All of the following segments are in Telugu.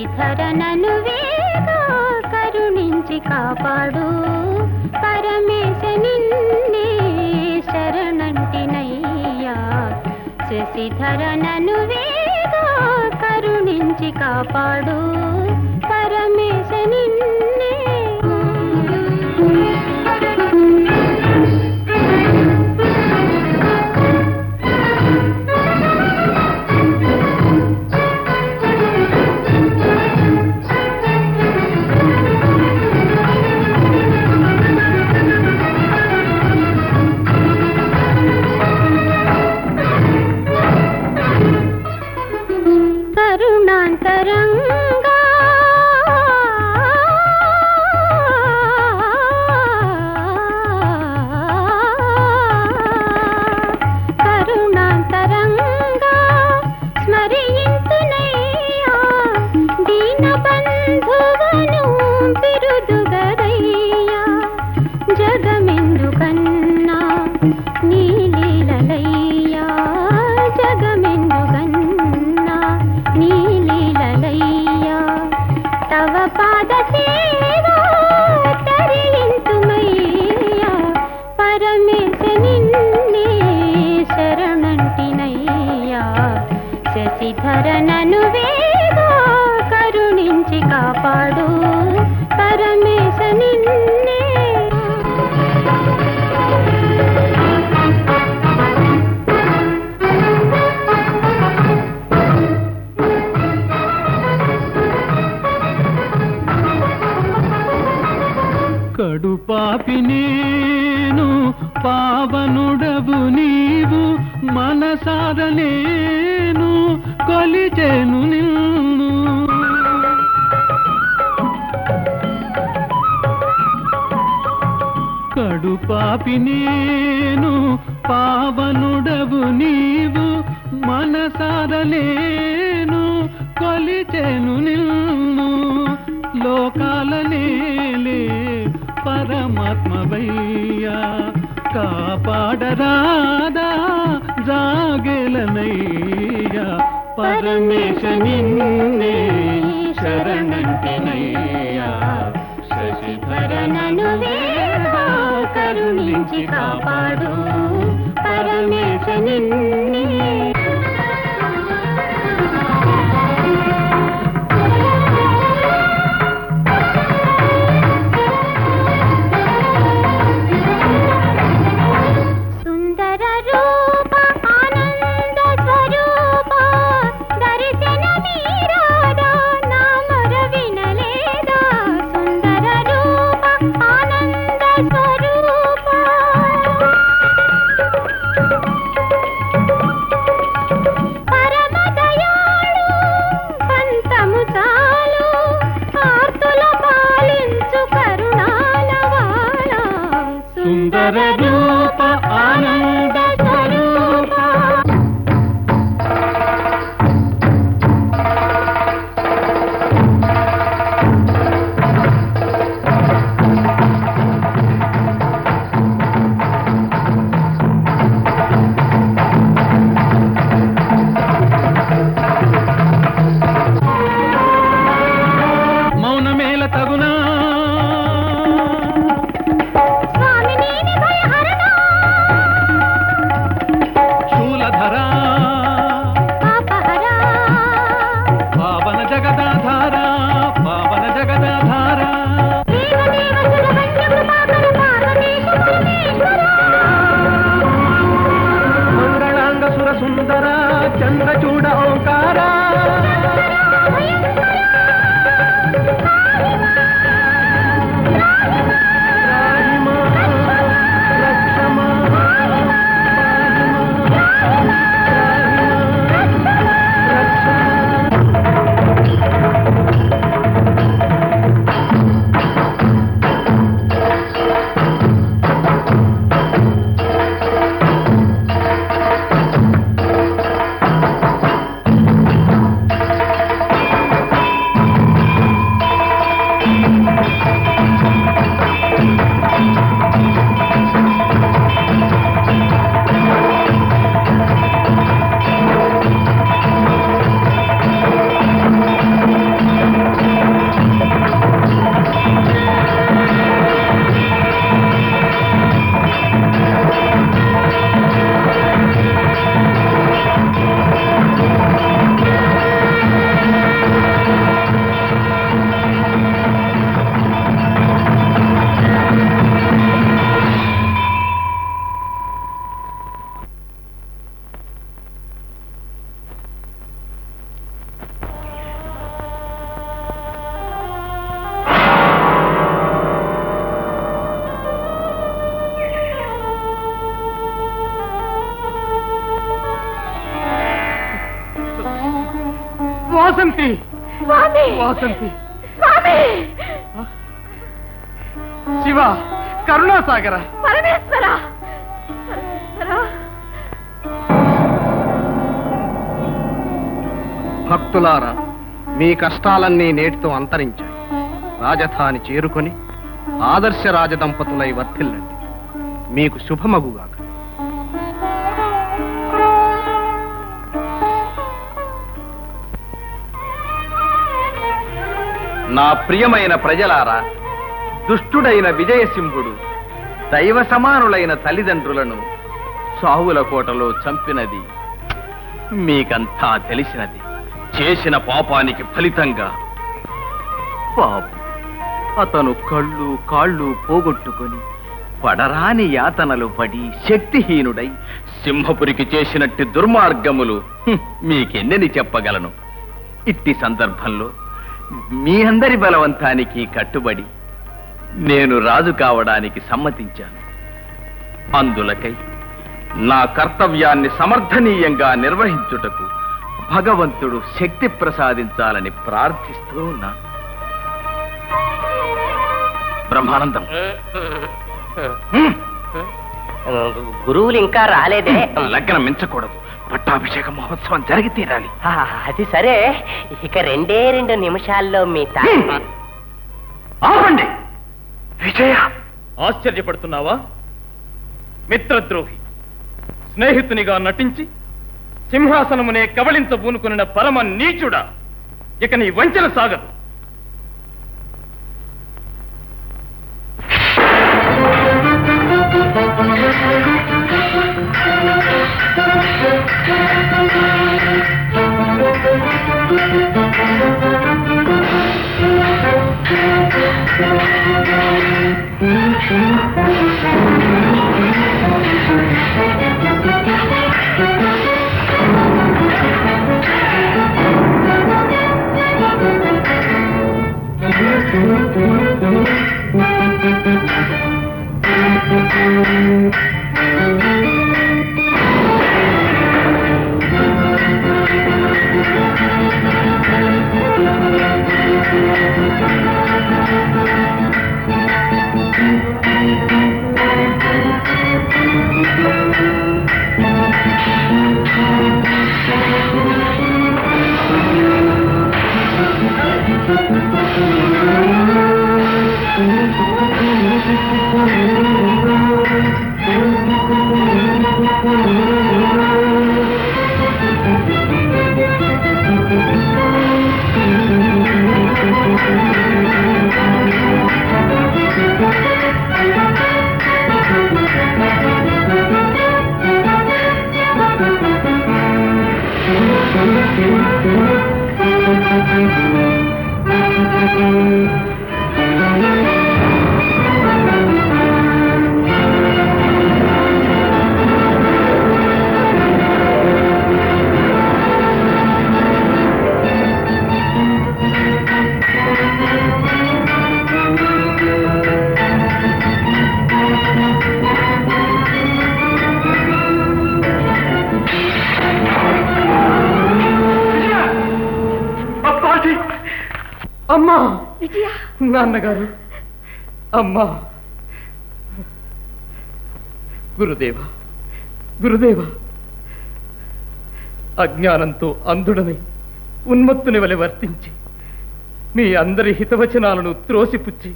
గిరిధర ననువేగా కరుణించి కాపాడు. పరమేశ శరణంటినయ్యా. శశిధర కరుణించి కాపాడు. ధరణను వే కడు పాపి నేను పావనుడవు నీవు మనసార నేను కొలిచెను నిన్ను. కడు పాపి నేను పావనుడవు నీవు మనసార నేను కొలిచెను నిన్ను. లోకాలనే పరమాత్మవయ్యా. కాపాడరాదా జాగలనయ్యా. పరమేశ నిన్నే శరణంటినయ్యా. శశిధరనను కరుణించి కాపాడు. పరమేశ నిన్నే மரபு వాసంతి! స్వామి! శివ కరుణాసాగర! పరమేశ్వర! భక్తులారా మీ కష్టాలన్నీ నేటితో అంతరించాయి. రాజధాని చేరుకొని ఆదర్శ రాజదంపతులై వర్ధిల్లండి. మీకు శుభమగుగాక. నా ప్రియమైన ప్రజలారా దుష్టుడైన విజయసింహుడు దైవ సమానులైన తల్లిదండ్రులను సావుల కోటలో చంపినది. మీకంతా తెలిసినది. చేసిన పాపానికి ఫలితంగా. పాపం. అతను కళ్ళు కాళ్ళు పోగొట్టుకొని పడరాని యాతనలు పడి శక్తిహీనుడై సింహపురికి చేసినట్టు దుర్మార్గములు మీకెన్నని చెప్పగలను? ఇట్టి సందర్భంలో మీ అందరి బలవంతానికి కట్టుబడి నేను రాజు కావడానికి సమ్మతించాను. అందులకై నా కర్తవ్యాన్ని సమర్థనీయంగా నిర్వహించుటకు భగవంతుడు శక్తి ప్రసాదించాలని ప్రార్థిస్తూ ఉన్నా. బ్రహ్మానందం. హ్మ్. గురువులు ఇంకా రాలేదే. లగ్నం మించకూడదు. పట్టాభిషేక మహోత్సవం జరిగి తీరాలి. అది సరే. ఇక రెండే రెండు నిమిషాల్లో మీ తా ఆపండి. విజయ! ఆశ్చర్యపడుతున్నావా? మిత్రద్రోహి. స్నేహితునిగా నటించి సింహాసనమునే కబళించబూనుకున్న పరమ నీచుడా. ఇక నీ వంచన సాగదు. Thank you. Thank you. నాన్నగారు. అమ్మా. గురుదేవ. గురుదేవ. అజ్ఞానంతో అంధుడనై ఉన్మత్తుని వలె వర్తించి మీ అందరి హితవచనాలను త్రోసిపుచ్చి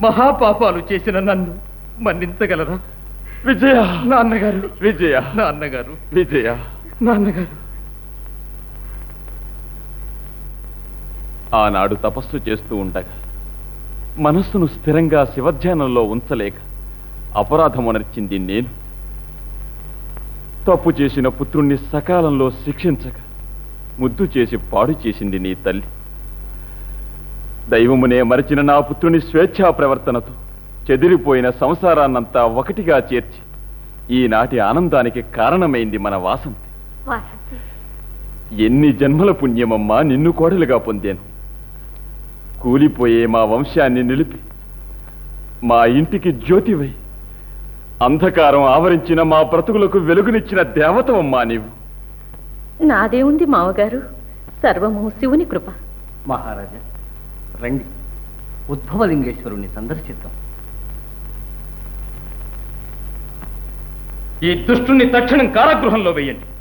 మహాపాపాలు చేసిన నన్ను మన్నించగలరా? విజయ! నాన్నగారు. విజయ! నాన్నగారు. విజయ! నాన్నగారు. ఆనాడు తపస్సు చేస్తూ ఉండగా మనస్సును స్థిరంగా శివధ్యానంలో ఉంచలేక అపరాధమునర్చింది నేను. తప్పు చేసిన పుత్రుణ్ణి సకాలంలో శిక్షించక ముద్దు చేసి పాడు చేసింది నీ తల్లి. దైవమునే మరచిన నా పుత్రుని స్వేచ్ఛా ప్రవర్తనతో చెదిరిపోయిన సంసారాన్నంతా ఒకటిగా చేర్చి ఈనాటి ఆనందానికి కారణమైంది మన వాసంతి. ఎన్ని జన్మల పుణ్యమమ్మా నిన్ను కోడలుగా పొందాను. కూలిపోయే మా వంశాన్ని నిలిపి మా ఇంటికి జ్యోతివై అంధకారం ఆవరించిన మా బ్రతుకులకు వెలుగునిచ్చిన దేవతవమ్మా నీవు. నాదే ఉంది మావగారు. సర్వము శివుని కృప. మహారాజా రండి. ఉద్భవలింగేశ్వరుణ్ణి సందర్శిద్దాం. ఈ దుష్టుని తక్షణం కారాగృహంలో వేయండి.